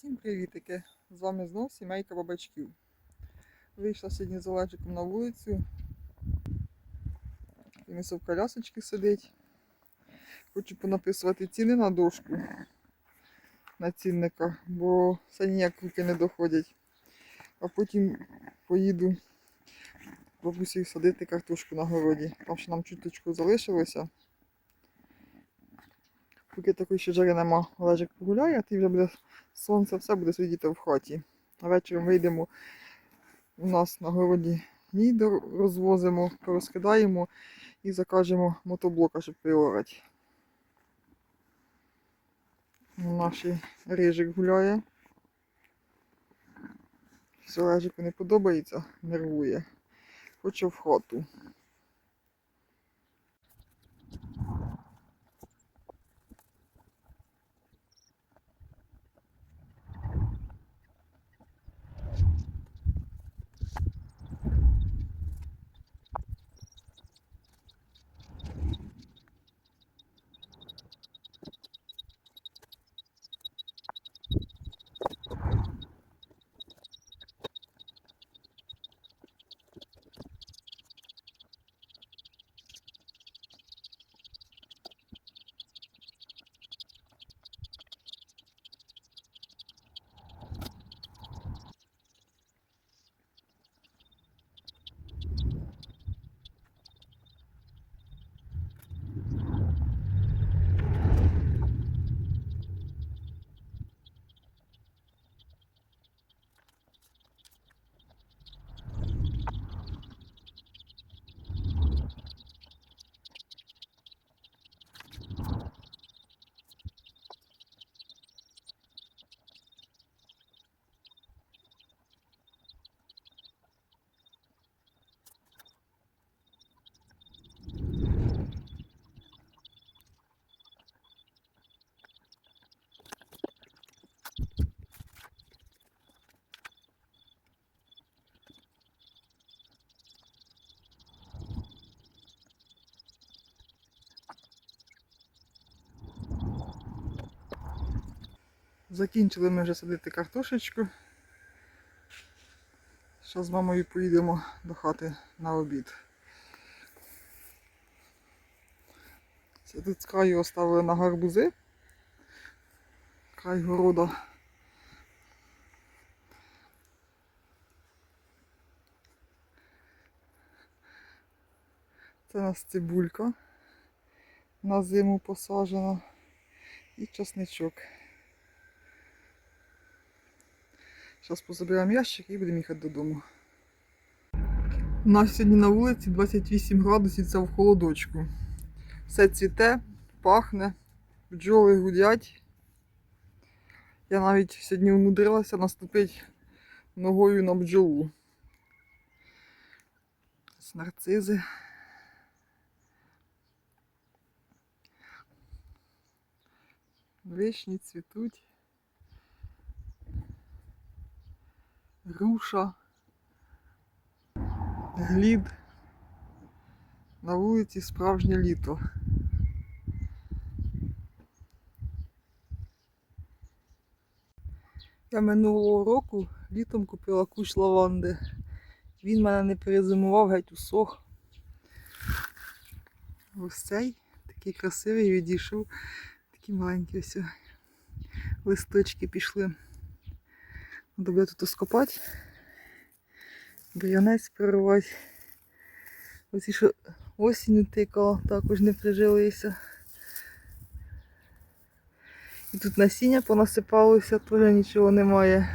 Всім привітики! З вами знов сімейка бабачків. Вийшла сьогодні з Олежиком на вулицю. Він в колясочці сидить. Хочу понаписувати ціни на дошку на цінника, бо все ніяк руки не доходять. А потім поїду бабусі садити картошку на городі. Там ще нам чуточку залишилося. Поки такої ще жари нема, Олежик погуляє, а ти вже буде сонце, все буде сидіти в хаті. А вечором вийдемо у нас на городі гній розвозимо, порозкидаємо і закажемо мотоблока, щоб приорати. Наш рижик гуляє. Все Олежику не подобається, нервує. Хоче в хату. Закінчили ми вже садити картошечку. Зараз з мамою поїдемо до хати на обід. Це тут з краю оставили на гарбузи. Край города. Це у нас цибулька на зиму посаджена і часничок. Зараз позабираємо ящик і будемо їхати додому. У нас сьогодні на вулиці 28 градусів, це в холодочку. Все цвіте, пахне, бджоли гудять. Я навіть сьогодні умудрилася наступити ногою на бджолу. Ось нарцизи. Вишні цвітуть. Груша, глід. На вулиці справжнє літо. Я минулого року літом купила кущ лаванди. Він мене не перезимував, геть усох. Ось цей такий красивий відійшов. Такі маленькі ось листочки пішли. Буде тут скопати. Бур'янець прорвати. Оці, що осінню тикала, також не прижилися. І тут насіння понасипалося, теж нічого немає.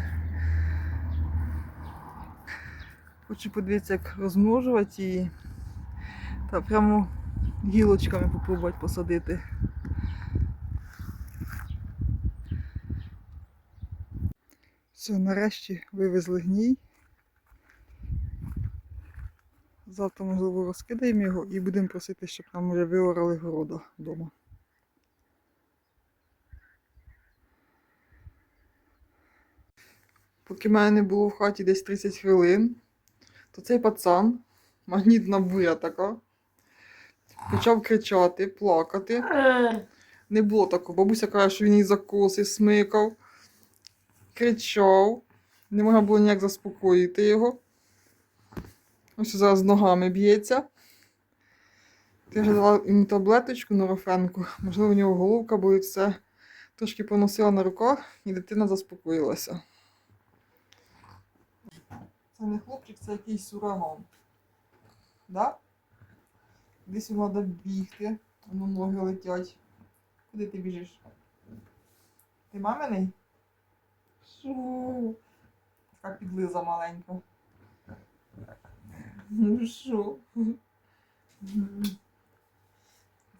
Хочу подивитися, як розмножувати її. Та прямо гілочками попробувати посадити. Все, нарешті вивезли гній. Завтра, можливо, розкидаємо його і будемо просити, щоб нам вже виорали города вдома. Поки мене не було в хаті десь 30 хвилин, то цей пацан, магнітна буря така, почав кричати, плакати. Не було такого. Бабуся каже, що він її за коси смикав. Кричав. Не можна було ніяк заспокоїти його. Ось зараз ногами б'ється. Я вже дала йому таблеточку норофенку. Можливо, у нього головка болить все. Трошки поносила на руках, і дитина заспокоїлася. Це не хлопчик, це якийсь ураган. Да? Десь йому треба бігти. Воно ноги летять. Куди ти біжиш? Ти маминий? Що? Така підлиза маленька. Ну що?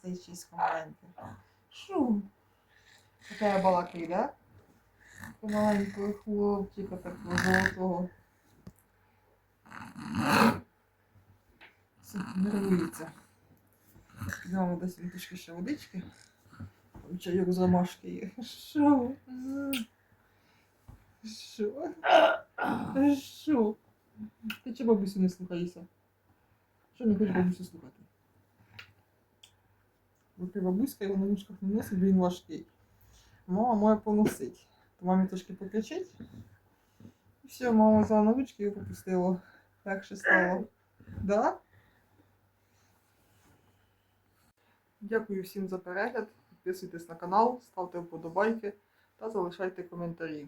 Це чисько маленьке. Що? Така я балакаю, да? Маленького хлопчика такого золотого. Все, нервується. Йдемо десь він трішки ще водички. Там Чайок з ромашки є. Що? Що? Що? Ти чи бабусю не слухаєшся? Що не хочеш бабусю слухати? Бо ти бабуська його на ручках не носить, бо він важкий. Мама має поносить. То мамі трошки покричить. І все, мама взяла на ручки і попустила. Легше стало. Да? Дякую всім за перегляд. Підписуйтесь на канал, ставте вподобайки та залишайте коментарі.